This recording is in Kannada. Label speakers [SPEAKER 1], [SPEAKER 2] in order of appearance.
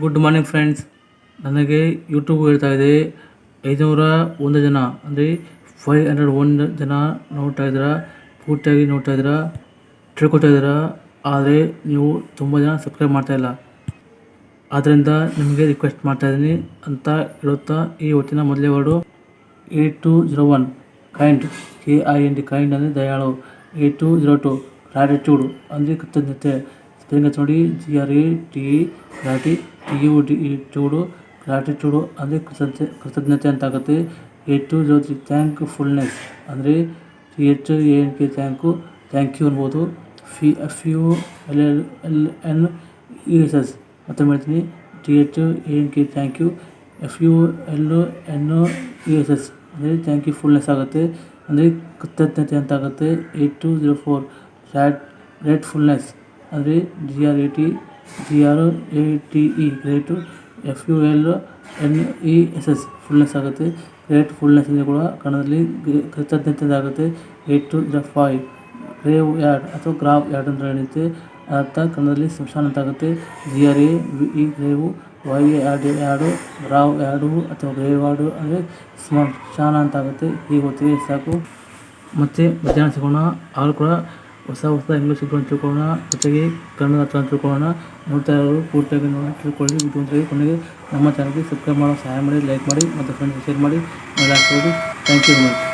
[SPEAKER 1] ಗುಡ್ ಮಾರ್ನಿಂಗ್ ಫ್ರೆಂಡ್ಸ್ ನನಗೆ ಯೂಟ್ಯೂಬ್ ಹೇಳ್ತಾ ಇದೆ. ಐದುನೂರ ಒಂದು ಜನ, ಅಂದರೆ ಫೈವ್ ಹಂಡ್ರೆಡ್ ಒಂದು ಜನ ನೋಡ್ತಾ ಇದ್ದೀರಾ, ಪೂರ್ತಿಯಾಗಿ ನೋಡ್ತಾ ಇದ್ದೀರಾ ತಿಳ್ಕೊತಾ ಇದ್ದೀರಾ, ಆದರೆ ನೀವು ತುಂಬ ಜನ ಸಬ್ಸ್ಕ್ರೈಬ್ ಮಾಡ್ತಾ ಇಲ್ಲ. ಆದ್ದರಿಂದ ನಿಮಗೆ ರಿಕ್ವೆಸ್ಟ್ ಮಾಡ್ತಾ ಇದ್ದೀನಿ ಅಂತ ಹೇಳುತ್ತಾ ಈ ಹೊತ್ತಿನ ಮೊದಲೇ word eight two zero one kind K I N D kind ಅಂದರೆ ದಯಾಳು. Eight two zero two gratitude ಅಂದರೆ ಕೃತಜ್ಞತೆ. ಸ್ಪೆಲ್ಲಿಂಗ್ ಹಚ್ಚಿ ನೋಡಿ G R A T grati T U D E tude gratitude ಅಂದರೆ ಕೃತಜ್ಞತೆ ಕೃತಜ್ಞತೆ ಅಂತ ಆಗುತ್ತೆ eight two zero three thankfulness ಅಂದರೆ T H A N K thank thank you ಅನ್ಬೋದು. ಫಿ, F, U, L L L, N E S S. ಮತ್ತೆ ಹೇಳ್ತೀನಿ. T H A N K thank you, F, U, L, N E S S. ಅಂದರೆ ಥ್ಯಾಂಕ್ ಯು ಫುಲ್ನೆಸ್ ಆಗುತ್ತೆ. ಅಂದರೆ ಕೃತಜ್ಞತೆ ಅಂತ ಆಗುತ್ತೆ eight two zero four rat gratefulness ಅಂದರೆ G R A T G R A T E grate F U L N E S S fullness ಆಗುತ್ತೆ. ಗ್ರೇಟ್ ಫುಲ್ನೆಸ್ ಇದೆ ಕೂಡ ಗ್ರೇ- ಕೃತಜ್ಞತೆ ಆಗುತ್ತೆ eight two the five graveyard ಅಥವಾ ಗ್ರಾವ್ ಯಾರ್ಡ್ ಅಂತ ಹೇಳುತ್ತೆ ಅರ್ಥ ಕನ್ನಡದಲ್ಲಿ ಸ್ಮಶಾನ ಅಂತ ಆಗುತ್ತೆ. G R A E grave Y yard yard grave yard ಅಥವಾ ಗ್ರೇವ್ ಯಾರ್ಡು ಅಂದರೆ ಸ್ಮಶಾನ ಅಂತ ಆಗುತ್ತೆ. ಹೀಗೆ ಗೊತ್ತಿದೆ ಸಾಕು. ಮತ್ತು ಮಧ್ಯಾಹ್ನ ಸಿಗೋಣ. ಅವರು ಕೂಡ ಹೊಸ ಹೊಸ ಇಂಗ್ಲೀಷ್ ಶಬ್ದವನ್ನು ತಿಳ್ಕೊಳ್ಳೋಣ ಜೊತೆಗೆ ಕನ್ನಡ ಹತ್ರ ತಿಳ್ಕೊಳ್ಳೋಣ ನೋಡ್ತಾ ಇರೋರು ಪೂರ್ತಿಯಾಗಿ ನೋಡಿ ತಿಳ್ಕೊಳ್ಳಿ ವಿದ್ಯುಂತರಿಗೆ ಕೊನೆಗೆ ನಮ್ಮ ಚಾನಲ್ಗೆ ಸಬ್ಸ್ಕ್ರೈಬ್ ಮಾಡೋ ಸಹಾಯ ಮಾಡಿ ಲೈಕ್ ಮಾಡಿ, ಮತ್ತು ಫ್ರೆಂಡ್ಸ್ ಶೇರ್ ಮಾಡಿ. Thank you much